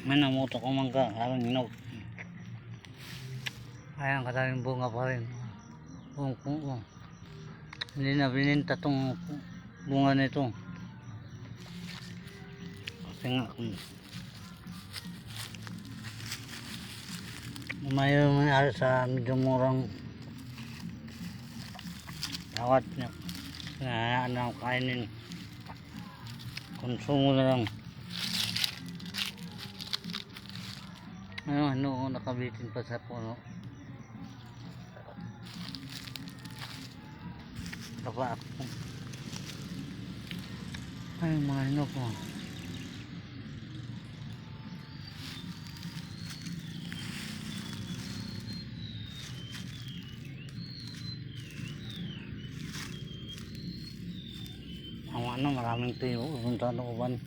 May namuto ko mangga, karang hinog. Ayan, kadaming bunga pa rin. Kung, kung, kung. Hindi na bininta tong bunga nito. Kasi nga, kung Umayo may sa medyo murang tawat. Na ano kainin. Konsumo na lang. Ano, ano, nakabitin pa sa puno. Kapa ako. Ay, mga ano ko. Ang ano, maraming tuyo. Punta na uban.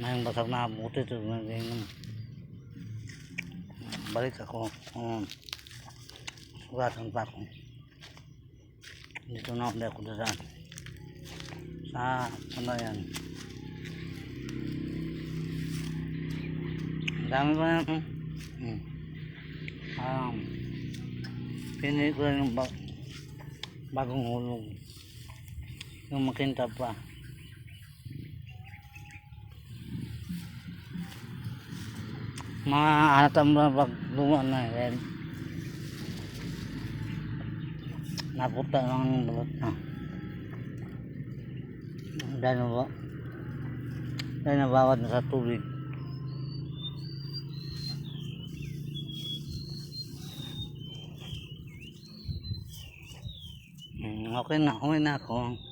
Ngayong basag na buti ito. Ganyan. Balik ako. Um, sugatan pa ako. Dito na ulit ako dyan. Sa ano yan. Dami pa yan. Hmm. Um, pinili ko lang yung ba bagong hulog. Yung makinta pa. Mga atam na pag luma na yan. Napunta lang ang bulot na. Dahil ba? Dahil nabawad na sa tubig. Hmm, okay na, okay na ako.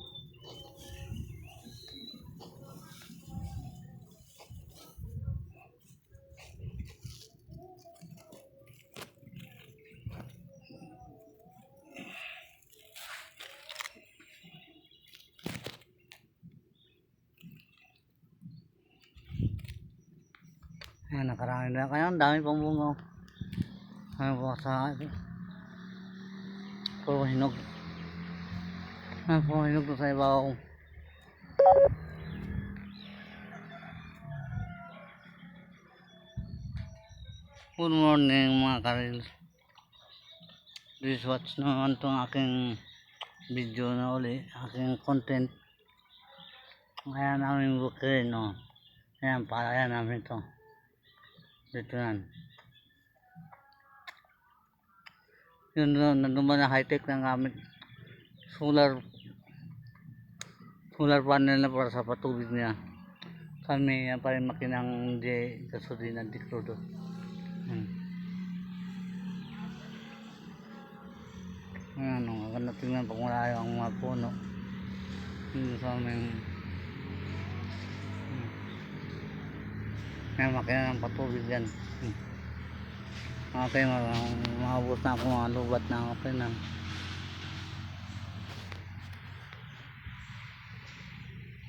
Ayan, nakarami na kaya. Ang dami pang bunga. Ayan po sa... Puro hinog. Ayan po hinog sa ibabaw. Good morning mga karils. Please watch naman itong aking video na uli. Aking content. Kaya namin bukirin, no. Ayan, para namin ito. Yan. Yun doon, ba na high-tech ng gamit. Solar solar panel na para sa patubig niya. Kami yan pa rin makinang di gasolina di crudo. Hmm. Ano, maganda tingnan pag malayo ang mga puno. Yung sa aming May makina ng patubig yan. Hmm. Okay, ma- maabot na ako mga lubat na okay na.